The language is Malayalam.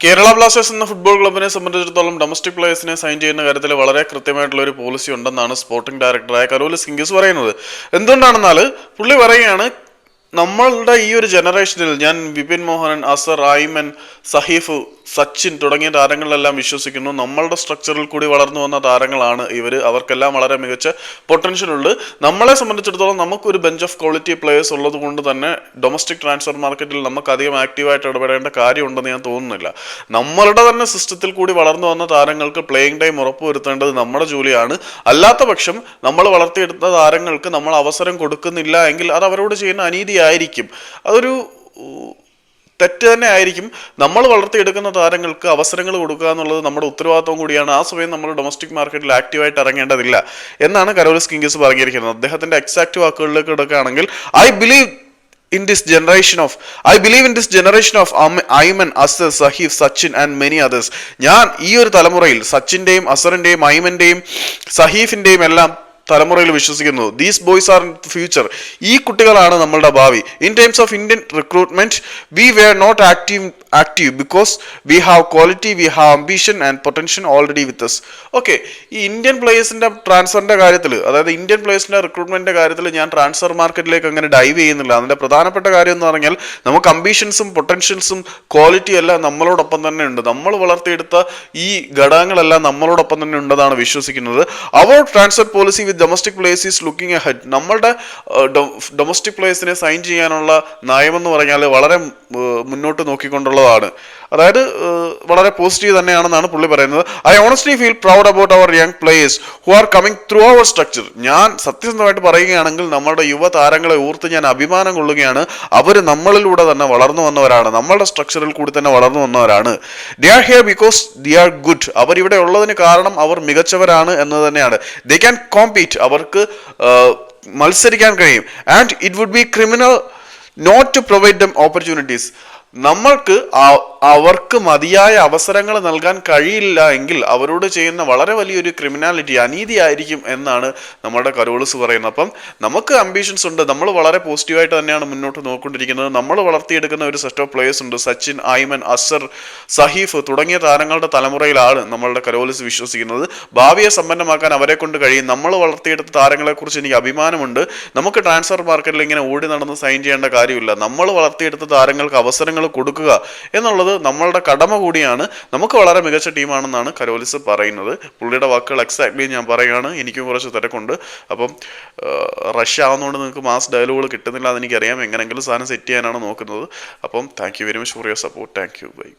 കേരള ബ്ലാസ്റ്റേഴ്സ് എന്ന ഫുട്ബോൾ ക്ലബിനെ സംബന്ധിച്ചിടത്തോളം ഡൊമസ്റ്റിക് പ്ലേയേഴ്സിനെ സൈൻ ചെയ്യുന്ന കാര്യത്തിൽ വളരെ കൃത്യമായിട്ടുള്ള ഒരു പോളിസി ഉണ്ടെന്നാണ് സ്പോർട്ടിംഗ് ഡയറക്ടറായ കരോലിസ് സിംഗിസ് പറയുന്നത്. എന്തുകൊണ്ടാണെന്നാൽ പുള്ളി പറയുകയാണ് നമ്മളുടെ ഈ ഒരു ജനറേഷനിൽ ഞാൻ വിപിൻ മോഹനൻ അസർ ആയിമൻ സഹീഫ് സച്ചിൻ തുടങ്ങിയ താരങ്ങളിലെല്ലാം വിശ്വസിക്കുന്നു. നമ്മളുടെ സ്ട്രക്ചറിൽ കൂടി വളർന്നു വന്ന താരങ്ങളാണ് ഇവർ അവർക്കെല്ലാം വളരെ മികച്ച പൊട്ടൻഷ്യൽ ഉണ്ട്. നമ്മളെ സംബന്ധിച്ചിടത്തോളം നമുക്കൊരു ബെഞ്ച് ഓഫ് ക്വാളിറ്റി പ്ലേയേഴ്സ് ഉള്ളത് കൊണ്ട് തന്നെ ഡൊമസ്റ്റിക് ട്രാൻസ്ഫർ മാർക്കറ്റിൽ നമുക്ക് അധികം ആക്റ്റീവായിട്ട് ഇടപെടേണ്ട കാര്യമുണ്ടെന്ന് ഞാൻ തോന്നുന്നില്ല. നമ്മളുടെ തന്നെ സിസ്റ്റത്തിൽ കൂടി വളർന്നു വന്ന താരങ്ങൾക്ക് പ്ലേയിങ് ടൈം ഉറപ്പുവരുത്തേണ്ടത് നമ്മുടെ ജോലിയാണ്. അല്ലാത്ത പക്ഷം നമ്മൾ വളർത്തിയെടുത്ത താരങ്ങൾക്ക് നമ്മൾ അവസരം കൊടുക്കുന്നില്ല എങ്കിൽ അത് അവരോട് ചെയ്യുന്ന അനീതിയായിരിക്കും. അതൊരു തെറ്റ് തന്നെ ആയിരിക്കും. നമ്മൾ വളർത്തിയെടുക്കുന്ന താരങ്ങൾക്ക് അവസരങ്ങൾ കൊടുക്കുക എന്നുള്ളത് നമ്മുടെ ഉത്തരവാദിത്വം കൂടിയാണ്. ആ സമയം നമ്മൾ ഡൊമസ്റ്റിക് മാർക്കറ്റിൽ ആക്റ്റീവായിട്ട് ഇറങ്ങേണ്ടതില്ല എന്നാണ് കരോലിസ് കിങ്കിസ് പറഞ്ഞിരിക്കുന്നത്. അദ്ദേഹത്തിന്റെ എക്സാക്ട് വാക്കുകളിലേക്ക് എടുക്കുകയാണെങ്കിൽ I believe in this generation of I believe in this generation of Aimen Azhar Saheef Sachin and many others ഞാൻ ഈ ഒരു തലമുറയിൽ സച്ചിന്റെയും അസറിന്റെയും ഐമന്റെയും സഹീഫിന്റെയും എല്ലാം തലമുറയിൽ വിശ്വസിക്കുന്നു. ദീസ് ബോയ്സ് ആർ ഫ്യൂച്ചർ ഈ കുട്ടികളാണ് നമ്മളുടെ ഭാവി. In terms of Indian recruitment we were not active active because we have quality we have ambition and potential already with us. Okay ഈ ഇന്ത്യൻ പ്ലേയേഴ്സിന്റെ ട്രാൻസ്ഫറിന്റെ കാര്യത്തിൽ അതായത് ഇന്ത്യൻ പ്ലേയേഴ്സിന്റെ റിക്രൂട്ട്മെന്റിന്റെ കാര്യത്തിൽ ഞാൻ ട്രാൻസ്ഫർ മാർക്കറ്റിലേക്ക് അങ്ങനെ ഡൈവ് ചെയ്യുന്നില്ല. അതിന്റെ പ്രധാനപ്പെട്ട കാര്യം എന്ന് പറഞ്ഞാൽ നമുക്ക് അംബിഷൻസും പൊട്ടൻഷ്യൽസും ക്വാളിറ്റി എല്ലാം നമ്മളോടൊപ്പം തന്നെ ഉണ്ട്. നമ്മൾ വളർത്തിയെടുത്ത ഈ ഘടകങ്ങളെല്ലാം നമ്മളോടൊപ്പം തന്നെ ഉണ്ടെന്നാണ് വിശ്വസിക്കുന്നത്. അവർ transfer policy with domestic players is looking ahead നമ്മളുടെ ഡൊമസ്റ്റിക് പ്ലേയേഴ്സിനെ സൈൻ ചെയ്യാനുള്ള നയമെന്ന് പറഞ്ഞാൽ വളരെ മുന്നോട്ട് മുന്നോട്ട് നോക്കിക്കൊണ്ടുള്ളതാണ് അതായത് വളരെ പോസിറ്റീവ് തന്നെയാണെന്നാണ് പുള്ളി പറയുന്നത്. I honestly feel proud about our young players who are coming through our structure ഞാൻ സത്യസന്ധമായിട്ട് പറയുകയാണെങ്കിൽ നമ്മുടെ യുവ താരങ്ങളെ ഓർത്ത് ഞാൻ അഭിമാനം കൊള്ളുകയാണ്. അവർ നമ്മളിലൂടെ തന്നെ വളർന്നു വന്നവരാണ്. നമ്മളുടെ സ്ട്രക്ചറിൽ കൂടി തന്നെ വളർന്നു വന്നവരാണ്. They are here because they are good അവർ ഇവിടെ ഉള്ളതിന് കാരണം അവർ മികച്ചവരാണ് എന്ന് തന്നെയാണ്. ദേ ക്യാൻ കോമ്പീറ്റ് അവർക്ക് മത്സരിക്കാൻ കഴിയും. And it would be criminal not to provide them opportunities നമ്മൾക്ക് അവർക്ക് മതിയായ അവസരങ്ങൾ നൽകാൻ കഴിയില്ല എങ്കിൽ അവരോട് ചെയ്യുന്ന വളരെ വലിയൊരു ക്രിമിനാലിറ്റി അനീതി ആയിരിക്കും എന്നാണ് നമ്മുടെ കരോൾസ് പറയുന്നത്. അപ്പം നമുക്ക് അംബിഷൻസ് ഉണ്ട്. നമ്മൾ വളരെ പോസിറ്റീവായിട്ട് തന്നെയാണ് മുന്നോട്ട് നോക്കിക്കൊണ്ടിരിക്കുന്നത് നമ്മൾ വളർത്തിയെടുക്കുന്ന ഒരു സെറ്റ് ഓഫ് പ്ലേയേഴ്സ് ഉണ്ട്. സച്ചിൻ ഐമൻ അസർ സഹീഫ് തുടങ്ങിയ താരങ്ങളുടെ തലമുറയിലാണ് നമ്മളുടെ കരോൾസ് വിശ്വസിക്കുന്നത്. ഭാവിയെ സമ്പന്നമാക്കാൻ അവരെ കൊണ്ട് കഴിയും. നമ്മൾ വളർത്തിയെടുത്ത താരങ്ങളെക്കുറിച്ച് എനിക്ക് അഭിമാനമുണ്ട്. നമുക്ക് ട്രാൻസ്ഫർ മാർക്കറ്റിൽ ഇങ്ങനെ ഓടി നടന്ന് സൈൻ ചെയ്യേണ്ട കാര്യമില്ല. നമ്മൾ വളർത്തിയെടുത്ത താരങ്ങൾക്ക് അവസരങ്ങൾ കൊടുക്കുക എന്നുള്ളത് നമ്മളുടെ കടമ കൂടിയാണ്. നമുക്ക് വളരെ മികച്ച ടീമാണെന്നാണ് കരോലിസ് പറയുന്നത്. പുള്ളിയുടെ വാക്കുകൾ എക്സാക്ട്ലി ഞാൻ പറയുകയാണ്. എനിക്കും കുറച്ച് തിരക്കുണ്ട്. അപ്പം റഷ്യ ആവുന്നതുകൊണ്ട് നിങ്ങൾക്ക് മാസ് ഡയലോഗുകൾ കിട്ടുന്നില്ല എന്ന് എനിക്കറിയാം എങ്ങനെയെങ്കിലും സാധനം സെറ്റ് ചെയ്യാനാണ് നോക്കുന്നത്. അപ്പം thank you very much for your support thank you bye